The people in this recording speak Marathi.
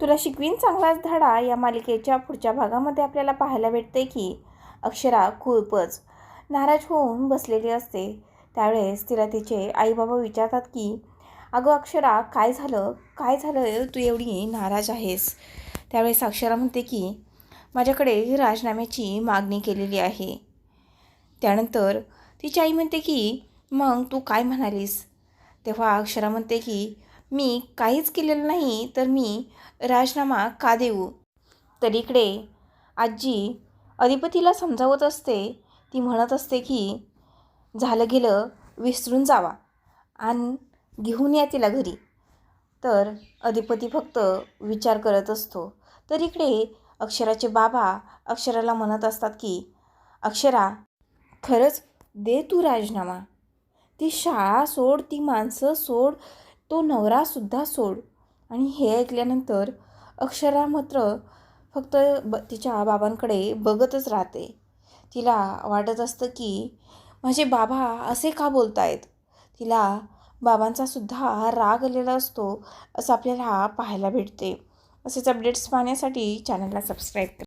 तुला शिकवीन चांगलाच धडा या मालिकेच्या पुढच्या भागामध्ये आपल्याला पाहायला भेटते की अक्षरा खूपच नाराज होऊन बसलेली असते. त्यावेळेस तिला तिचे आईबाबा विचारतात की अगं अक्षरा काय झालं? काय झालं? तू एवढी नाराज आहेस. त्यावेळेस अक्षरा म्हणते की माझ्याकडे राजीनाम्याची मागणी केलेली आहे. त्यानंतर तिची आई म्हणते की मग तू काय म्हणालीस? तेव्हा अक्षरा म्हणते की मी काहीच केलेलं नाही तर मी राजीनामा का देऊ? तर इकडे आजी अधिपतीला समजावत असते. ती म्हणत असते की झालं गेलं विसरून जावा आणि घेऊन या तिला घरी. तर अधिपती फक्त विचार करत असतो. तर इकडे अक्षराचे बाबा अक्षराला म्हणत असतात की अक्षरा खरंच दे तू राजीनामा. ती शाळा सोड ती माणसं सोड तो नवरासुद्धा सोड. आणि हे ऐकल्यानंतर अक्षरा मात्र फक्त ब तिच्या बाबांकडे बघतच राहते. तिला वाटत असतं की माझे बाबा असे का बोलत आहेत तिला बाबांचा सुद्धा राग आलेला असतो असं आपल्याला पाहायला भेटते. असेच अपडेट्स पाहण्यासाठी चॅनलला सबस्क्राईब करा.